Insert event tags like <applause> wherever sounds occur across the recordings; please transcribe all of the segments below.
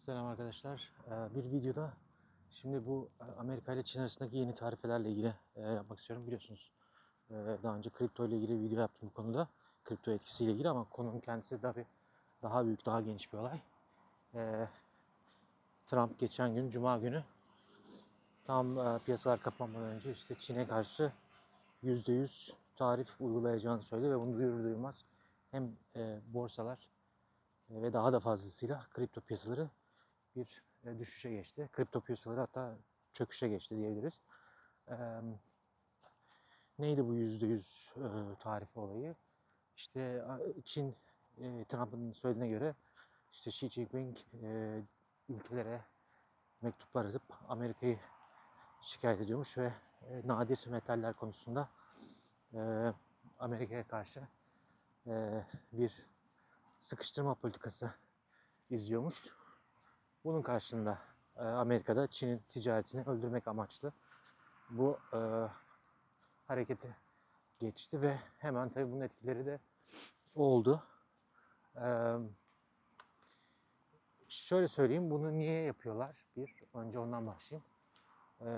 Selam arkadaşlar. Ee, Bir videoda şimdi bu e, Amerika ile Çin arasındaki yeni tarifelerle ilgili e, yapmak istiyorum. Biliyorsunuz e, daha önce kripto ile ilgili video yaptım bu konuda. Kripto etkisiyle ilgili ama konunun kendisi tabii daha büyük, daha geniş bir olay. Trump geçen gün, Cuma günü tam piyasalar kapanmadan önce işte Çin'e karşı %100 tarif uygulayacağını söyledi ve bunu duyurur duymaz hem borsalar ve daha da fazlasıyla kripto piyasaları bir e, düşüşe geçti. Kripto piyasaları hatta çöküşe geçti diyebiliriz. Neydi bu yüzde yüz e, tarifi olayı? İşte Çin, e, Trump'ın söylediğine göre işte Xi Jinping ülkelere mektuplar yazıp Amerika'yı şikayet ediyormuş ve nadir metaller konusunda Amerika'ya karşı bir sıkıştırma politikası izliyormuş. Bunun karşılığında e, Amerika'da Çin'in ticaretini öldürmek amaçlı bu e, harekete geçti ve hemen tabii bunun etkileri de oldu. E, şöyle söyleyeyim, bunu niye yapıyorlar? Bir, önce ondan başlayayım. E,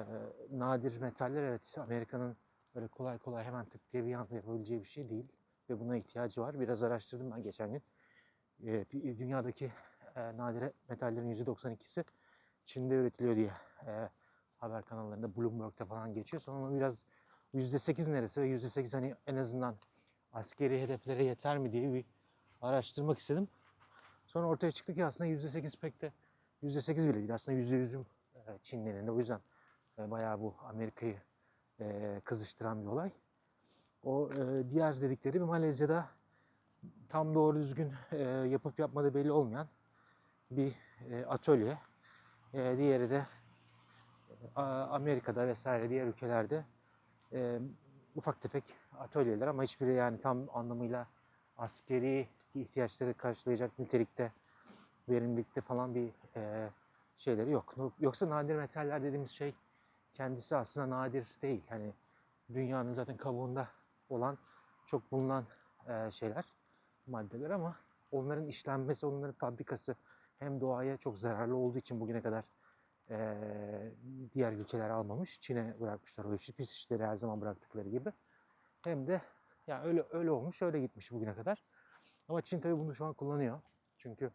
nadir metaller evet Amerika'nın böyle kolay kolay hemen tık diye bir anda yapabileceği bir şey değil. Ve buna ihtiyacı var. Biraz araştırdım ben geçen gün. E, dünyadaki e, nadire metallerin %92'si Çin'de üretiliyor diye e, haber kanallarında Bloomberg'de falan geçiyor. Sonra biraz %8 neresi ve %8 hani en azından askeri hedeflere yeter mi diye bir araştırmak istedim. Sonra ortaya çıktı ki aslında %8 pek de %8 bile değil. Aslında %100'üm e, Çin'in elinde. O yüzden e, bayağı bu Amerika'yı e, kızıştıran bir olay. O diğer dedikleri bir Malezya'da tam doğru düzgün yapıp yapmadığı belli olmayan bir e, atölye. E, diğeri de e, Amerika'da vesaire diğer ülkelerde ufak tefek atölyeler ama hiçbiri yani tam anlamıyla askeri ihtiyaçları karşılayacak nitelikte, verimlilikte falan bir e, şeyleri yok. Yoksa nadir metaller dediğimiz şey kendisi aslında nadir değil. Hani dünyanın zaten kabuğunda olan çok bulunan şeyler, maddeler ama onların işlenmesi, onların fabrikası hem doğaya çok zararlı olduğu için bugüne kadar e, diğer ülkeler almamış. Çin'e bırakmışlar o işi. Pis işleri her zaman bıraktıkları gibi. Hem de yani öyle öyle olmuş, öyle gitmiş bugüne kadar. Ama Çin tabii bunu şu an kullanıyor. Çünkü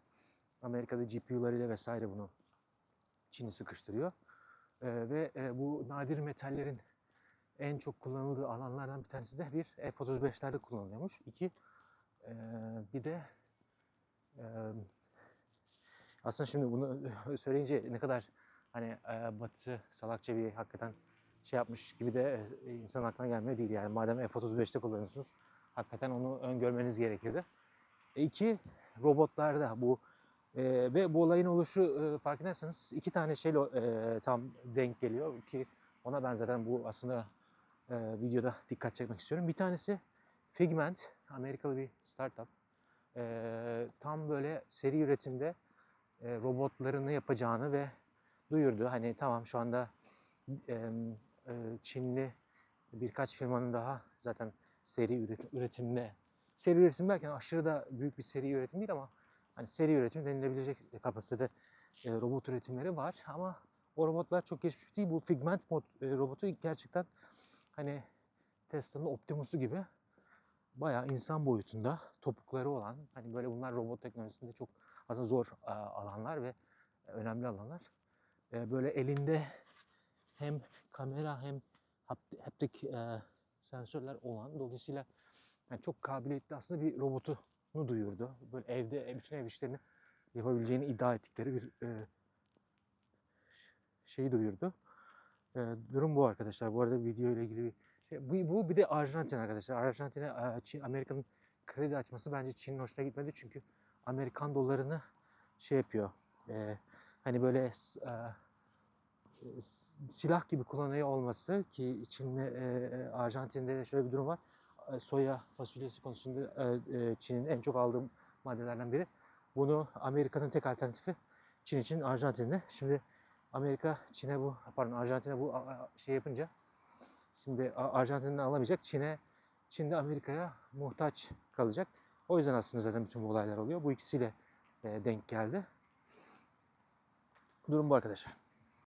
Amerika'da GPU'larıyla vesaire bunu Çin'i sıkıştırıyor. E, ve e, bu nadir metallerin en çok kullanıldığı alanlardan bir tanesi de bir F-35'lerde kullanılıyormuş. İki, e, bir de aslında şimdi bunu <laughs> söyleyince ne kadar hani e, Batı salakça bir hakikaten şey yapmış gibi de e, insan aklına gelmiyor değil. Yani madem F-35'te kullanıyorsunuz hakikaten onu öngörmeniz gerekirdi. E, iki, robotlarda bu e, ve bu olayın oluşu e, farkındaysanız iki tane şeyle e, tam denk geliyor ki ona ben zaten bu aslında e, videoda dikkat çekmek istiyorum. Bir tanesi Figment, Amerikalı bir startup. E, tam böyle seri üretimde e, robotlarını yapacağını ve duyurdu. Hani tamam şu anda e, e, Çinli birkaç firmanın daha zaten seri üretim, üretimde seri üretim derken aşırı da büyük bir seri üretim değil ama hani seri üretim denilebilecek kapasitede e, robot üretimleri var ama o robotlar çok geçmiş değil. Bu Figment mod, e, robotu gerçekten hani Tesla'nın Optimus'u gibi bayağı insan boyutunda topukları olan hani böyle bunlar robot teknolojisinde çok aslında zor alanlar ve önemli alanlar. Böyle elinde hem kamera hem hap- haptik sensörler olan dolayısıyla yani çok kabiliyetli aslında bir robotunu duyurdu. Böyle evde bütün ev işlerini yapabileceğini iddia ettikleri bir şeyi duyurdu. Durum bu arkadaşlar. Bu arada video ile ilgili bir şey. Bu, bu bir de Arjantin arkadaşlar. Arjantin'e e, Amerika'nın kredi açması bence Çin'in hoşuna gitmedi. Çünkü Amerikan dolarını şey yapıyor. e, hani böyle e, e, silah gibi kullanıyor olması ki Çin'le e, Arjantin'de de şöyle bir durum var. E, Soya fasulyesi konusunda e, e, Çin'in en çok aldığı maddelerden biri. Bunu Amerika'nın tek alternatifi Çin için Arjantin'de. Şimdi Amerika Çin'e bu pardon Arjantin'e bu şey yapınca şimdi Arjantin'den alamayacak. Çin'e Çin de Amerika'ya muhtaç kalacak. O yüzden aslında zaten bütün bu olaylar oluyor. Bu ikisiyle e, denk geldi. Durum bu arkadaşlar.